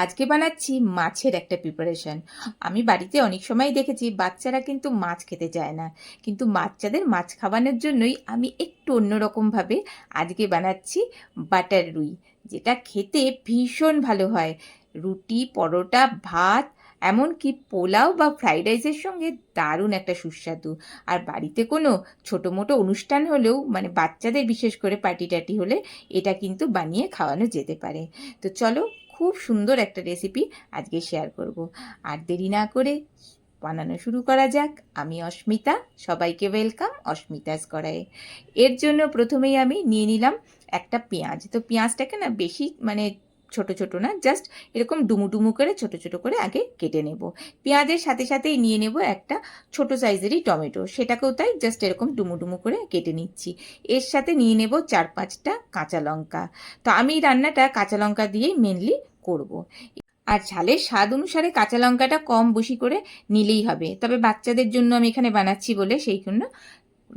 আজকে বানাচ্ছি মাছের একটা প্রিপারেশন আমি বাড়িতে অনেক সময় দেখেছি বাচ্চারা কিন্তু মাছ খেতে চায় না। কিন্তু বাচ্চাদের মাছ খাওয়ানোর জন্যই আমি একটু অন্যরকমভাবে আজকে বানাচ্ছি বাটার রুই, যেটা খেতে ভীষণ ভালো হয়। রুটি, পরোটা, ভাত, এমনকি পোলাও বা ফ্রাইড রাইসের সঙ্গে দারুণ একটা সুস্বাদু। আর বাড়িতে কোনো ছোটো মোটো অনুষ্ঠান হলেও মানে বাচ্চাদের বিশেষ করে পার্টি টাটি হলে, এটা কিন্তু বানিয়ে খাওয়ানো যেতে পারে। তো চলো খুব সুন্দর একটা রেসিপি আজকে শেয়ার করব। আর দেরি না করে বানানো শুরু করা যাক। আমি অস্মিতা, সবাইকে ওয়েলকাম অস্মিতাস করায় এর জন্য প্রথমেই আমি নিয়ে নিলাম একটা পেঁয়াজ। তো পেঁয়াজটাকে না বেশি মানে ছোট ছোট না জাস্ট এরকম ডুমু ডুমু করে ছোট ছোট করে আগে কেটে নেব। পেঁয়াজের সাথে সাথেই নিয়ে নেব একটা ছোট সাইজেরই টমেটো, সেটাকেও তাই জাস্ট এরকম ডুমু ডুমু করে কেটে নিচ্ছি। এর সাথে নিয়ে নেব চার পাঁচটা কাঁচা লঙ্কা। তো আমি রান্নাটা কাঁচা লঙ্কা দিয়েই মেনলি করব। আর ঝালের স্বাদ অনুসারে কাঁচা লঙ্কাটা কম বেশি করে নিলেই হবে। তবে বাচ্চাদের জন্য আমি এখানে বানাচ্ছি বলে সেই জন্য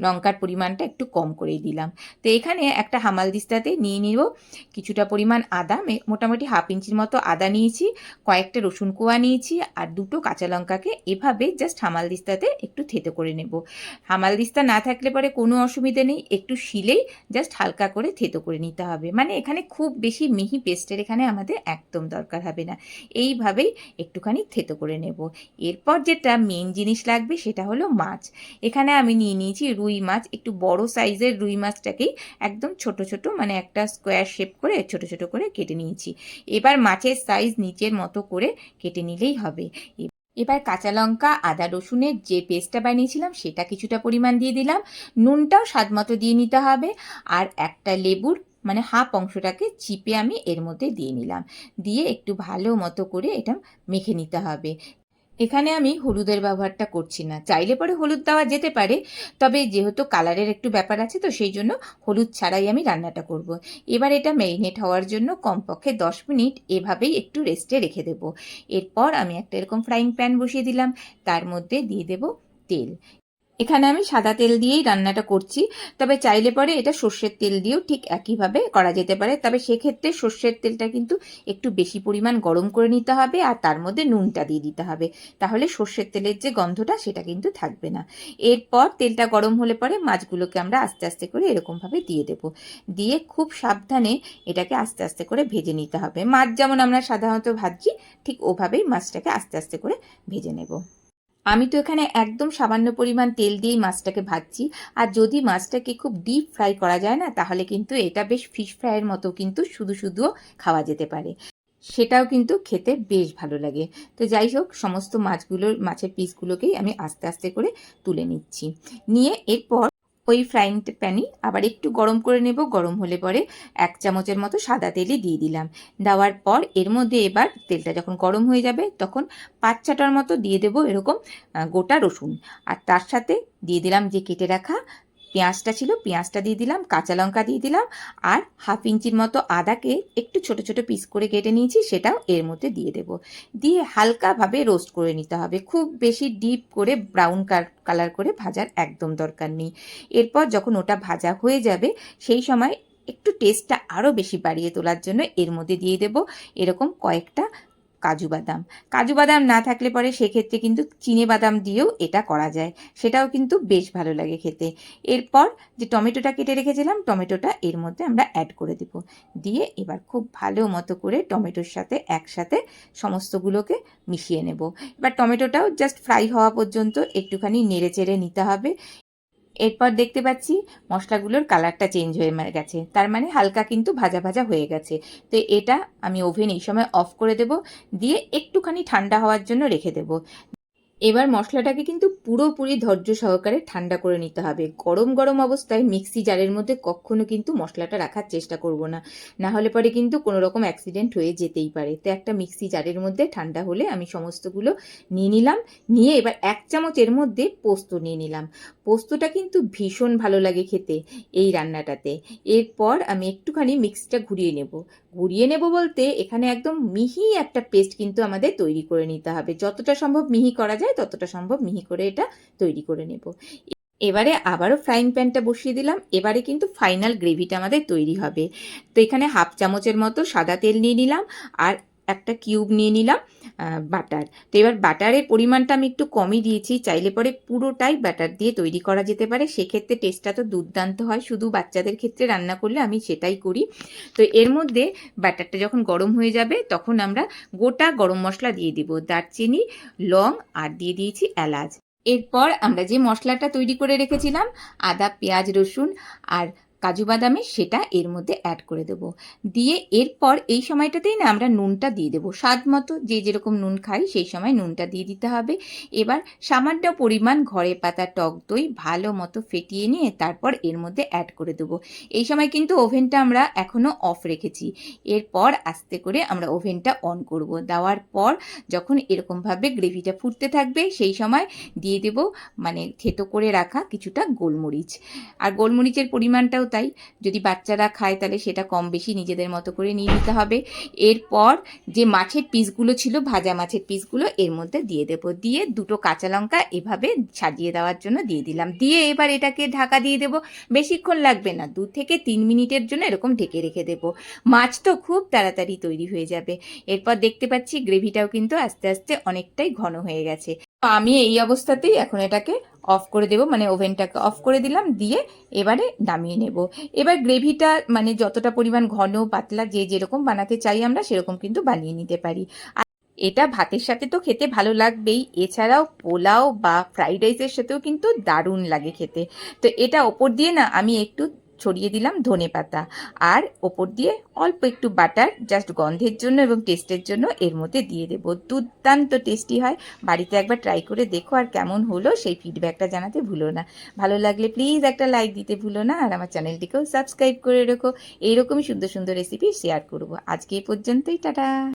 লঙ্কার পরিমাণটা একটু কম করেই দিলাম। তো এখানে একটা হামাল দিস্তাতে নিয়ে নিব। কিছুটা পরিমাণ আদা মোটামুটি হাফ ইঞ্চির মতো আদা নিয়েছি, কয়েকটা রসুন কোয়া নিয়েছি, আর দুটো কাঁচা লঙ্কাকে এভাবে জাস্ট হামাল দিস্তাতে একটু থেতো করে নেব। হামাল দিস্তা না থাকলে পরে কোনো অসুবিধে নেই, একটু শিলেই জাস্ট হালকা করে থেতো করে নিতে হবে। মানে এখানে খুব বেশি মিহি পেস্টের এখানে আমাদের একদম দরকার হবে না। এইভাবেই একটুখানি থেতো করে নেব। এরপর যেটা মেন জিনিস লাগবে সেটা হলো মাছ। এখানে আমি নিয়ে নিয়েছি রুই মাছ, একটু বড় সাইজের রুই মাছটাকেই একদম ছোট ছোট মানে একটা স্কোয়ার শেপ করে ছোট ছোট করে কেটে নিয়েছি। এবার মাছের সাইজ নিচের মতো করে কেটে নিলেই হবে। এবার কাঁচা লঙ্কা, আদা রসুনের যে পেস্টটা বানিয়েছিলাম, সেটা কিছুটা পরিমাণ দিয়ে দিলাম। নুনটাও স্বাদ মতো দিয়ে নিতে হবে। আর একটা লেবুর মানে হাফ অংশটাকে চিপে আমি এর মধ্যে দিয়ে নিলাম। দিয়ে একটু ভালো মতো করে এটা মেখে নিতে হবে। এখানে আমি হলুদের ব্যবহারটা করছি না। চাইলে পরে হলুদ দেওয়া যেতে পারে, তবে যেহেতু কালারের একটু ব্যাপার আছে, তো সেই জন্য হলুদ ছাড়াই আমি রান্নাটা করব। এবার এটা ম্যারিনেট হওয়ার জন্য কমপক্ষে দশ মিনিট এভাবেই একটু রেস্টে রেখে দেব। এরপর আমি একটা এরকম ফ্রাইং প্যান বসিয়ে দিলাম, তার মধ্যে দিয়ে দেব তেল। এখানে আমি সাদা তেল দিয়েই রান্নাটা করছি, তবে চাইলে পরে এটা সর্ষের তেল দিয়েও ঠিক একইভাবে করা যেতে পারে। তবে সেক্ষেত্রে সর্ষের তেলটা কিন্তু একটু বেশি পরিমাণ গরম করে নিতে হবে আর তার মধ্যে নুনটা দিয়ে দিতে হবে। তাহলে সর্ষের তেলের যে গন্ধটা সেটা কিন্তু থাকবে না। এরপর তেলটা গরম হলে পরে মাছগুলোকে আমরা আস্তে আস্তে করে এরকমভাবে দিয়ে দেব। দিয়ে খুব সাবধানে এটাকে আস্তে আস্তে করে ভেজে নিতে হবে। মাছ যেমন আমরা সাধারণত ভাজি, ঠিক ওভাবেই মাছটাকে আস্তে আস্তে করে ভেজে নেব। আমি তো এখানে একদম সামান্য পরিমাণ তেল দিয়েই মাছটাকে ভাজছি। আর যদি মাছটাকে খুব ডিপ ফ্রাই করা যায় না, তাহলে কিন্তু এটা বেশ ফিশ ফ্রাইয়ের মতো কিন্তু শুধু শুধুও খাওয়া যেতে পারে। সেটাও কিন্তু খেতে বেশ ভালো লাগে। তো যাই হোক, সমস্ত মাছগুলোর মাছের পিসগুলোকেই আমি আস্তে আস্তে করে তুলে নিচ্ছি। নিয়ে এরপর ওই ফ্রাইং প্যানে আবার একটু গরম করে নেব, গরম হলে পরে এক চামচের মতো সাদা তেলই দিয়ে দিলাম। দেওয়ার পর এর মধ্যে এবার তেলটা যখন গরম হয়ে যাবে তখন পাঁচ ছটার মতো দিয়ে দেব এরকম গোটা রসুন। আর তার সাথে দিয়ে দিলাম যে কেটে রাখা পেঁয়াজটা ছিল, পেঁয়াজটা দিয়ে দিলাম, কাঁচা লঙ্কা দিয়ে দিলাম, আর হাফ ইঞ্চির মতো আদাকে একটু ছোট ছোট পিস করে কেটে নিয়েছি, সেটাও এর মধ্যে দিয়ে দেব। দিয়ে হালকাভাবে রোস্ট করে নিতে হবে, খুব বেশি ডিপ করে ব্রাউন কালার করে ভাজার একদম দরকার নেই। এরপর যখন ওটা ভাজা হয়ে যাবে, সেই সময় একটু টেস্টটা আরও বেশি বাড়িয়ে তোলার জন্য এর মধ্যে দিয়ে দেব। এরকম কয়েকটা কাজু বাদাম। কাজু বাদাম না থাকলে পরে সেক্ষেত্রে কিন্তু চিনে বাদাম দিয়েও এটা করা যায়। সেটাও কিন্তু বেশ ভালো লাগে খেতে। এরপর যে টমেটোটা কেটে রেখেছিলাম, টমেটোটা এর মধ্যে আমরা অ্যাড করে দেব। দিয়ে এবার খুব ভালো মতো করে টমেটোর সাথে একসাথে সমস্তগুলোকে মিশিয়ে নেব। এবার টমেটোটাও জাস্ট ফ্রাই হওয়া পর্যন্ত একটুখানি নেড়ে চেড়ে নিতে হবে। এরপর দেখতে পাচ্ছি মশলাগুলোর কালারটা চেঞ্জ হয়ে গেছে। তার মানে হালকা কিন্তু ভাজা ভাজা হয়ে গেছে। তো এটা আমি ওভেন এই সময় অফ করে দেব। দিয়ে একটুখানি ঠান্ডা হওয়ার জন্য রেখে দেব। এবার মশলাটাকে কিন্তু পুরোপুরি ধৈর্য সহকারে ঠান্ডা করে নিতে হবে। গরম গরম অবস্থায় মিক্সি জারের মধ্যে কখনো কিন্তু মশলাটা রাখার চেষ্টা করব না। না হলে পরে কিন্তু কোনো রকম অ্যাক্সিডেন্ট হয়ে যেতেই পারে। তো একটা মিক্সি জারের মধ্যে ঠান্ডা হলে আমি সমস্তগুলো নিয়ে নিলাম। নিয়ে এবার এক চামচ এর মধ্যে পোস্ত নিয়ে নিলাম। পোস্তটা কিন্তু ভীষণ ভালো লাগে খেতে এই রান্নাটাতে। এরপর আমি একটুখানি মিক্সিটা ঘুরিয়ে নেব। ঘুরিয়ে নেব বলতে এখানে একদম মিহি একটা পেস্ট কিন্তু আমাদের তৈরি করে নিতে হবে। যতটা সম্ভব মিহি করা যায়, ততটা সম্ভব মিহি করে এটা তৈরি করে নেব। এবারে আবারও ফ্রাইং প্যানটা বসিয়ে দিলাম। এবারে কিন্তু ফাইনাল গ্রেভিটা আমাদের তৈরি হবে। তো এখানে হাফ চামচের মতো সাদা তেল নিয়ে নিলাম। আর একটা কিউব নিয়ে নিলাম বাটার। তো এবার বাটারের পরিমাণটা আমি একটু কমই দিয়েছি, চাইলে পরে পুরোটাই বাটার দিয়ে তৈরি করা যেতে পারে। সেক্ষেত্রে টেস্টটা তো দুর্দান্ত হয়, শুধু বাচ্চাদের ক্ষেত্রে রান্না করলে আমি সেটাই করি। তো এর মধ্যে বাটারটা যখন গরম হয়ে যাবে, তখন আমরা গোটা গরম মশলা দিয়ে দিব, দারচিনি, লং, আর দিয়ে দিয়েছি এলাচ। এরপর আমরা যে মশলাটা তৈরি করে রেখেছিলাম, আদা, পেঁয়াজ, রসুন, আর কাজু বাদামে সেটা এর মধ্যে অ্যাড করে দেব। দিয়ে এরপর এই সময়টাতেই না আমরা নুনটা দিয়ে দেবো। স্বাদ মতো যে যেরকম নুন খাই সেই সময় নুনটা দিয়ে দিতে হবে। এবার সামান্য পরিমাণ ঘরে পাতা, টক দই ভালো মতো ফেটিয়ে নিয়ে তারপর এর মধ্যে অ্যাড করে দেবো। এই সময় কিন্তু ওভেনটা আমরা এখনও অফ রেখেছি। এরপর আস্তে করে আমরা ওভেনটা অন করব। দেওয়ার পর যখন এরকমভাবে গ্রেভিটা ফুটতে থাকবে সেই সময় দিয়ে দেব মানে থেতো করে রাখা কিছুটা গোলমরিচ। আর গোলমরিচের পরিমাণটাও তাই যদি বাচ্চারা খায় তাহলে সেটা কম বেশি নিজেদের মতো করে নিয়ে নিতে হবে। এরপর যে মাছের পিসগুলো ছিল, ভাজা মাছের পিসগুলো, এর মধ্যে দিয়ে দেব। দিয়ে দুটো কাঁচা লঙ্কা এভাবে সাজিয়ে দেওয়ার জন্য দিয়ে দিলাম। দিয়ে এবার এটাকে ঢাকা দিয়ে দেব। বেশিক্ষণ লাগবে না, দু থেকে তিন মিনিটের জন্য এরকম ঢেকে রেখে দেব। মাছ তো খুব তাড়াতাড়ি তৈরি হয়ে যাবে। এরপর দেখতে পাচ্ছি গ্রেভিটাও কিন্তু আস্তে আস্তে অনেকটাই ঘন হয়ে গেছে। আমি এই অবস্থাতেই এখন এটাকে অফ করে দেব মানে ওভেনটাকে অফ করে দিলাম, দিয়ে এবারে নামিয়ে নেব। এবার গ্রেভিটা মানে যতটা পরিমাণ ঘন, পাতলা, যে যেরকম বানাতে চাই আমরা, সেরকম কিন্তু বানিয়ে নিতে পারি। এটা ভাতের সাথে তো খেতে ভালো লাগবেই, এছাড়াও পোলাও বা ফ্রাইড রাইসের সাথেও কিন্তু দারুণ লাগে খেতে। তো এটা ওপর দিয়ে না, আমি একটু ছড়িয়ে দিলাম ধনে পাতা। আর ওপর দিয়ে অল্প একটু বাটার জাস্ট গন্ধের জন্য এবং টেস্টের জন্য এর মধ্যে দিয়ে দেবো। দুর্দান্ত টেস্টি হয়। বাড়িতে একবার ট্রাই করে দেখো আর কেমন হলো, সেই ফিডব্যাকটা জানাতে ভুলো না। ভালো লাগলে প্লিজ একটা লাইক দিতে ভুলো না আর আমার চ্যানেলটিকেও সাবস্ক্রাইব করে রেখো। এইরকমই সুন্দর সুন্দর রেসিপি শেয়ার করব। আজকে এই পর্যন্তই, টাটা!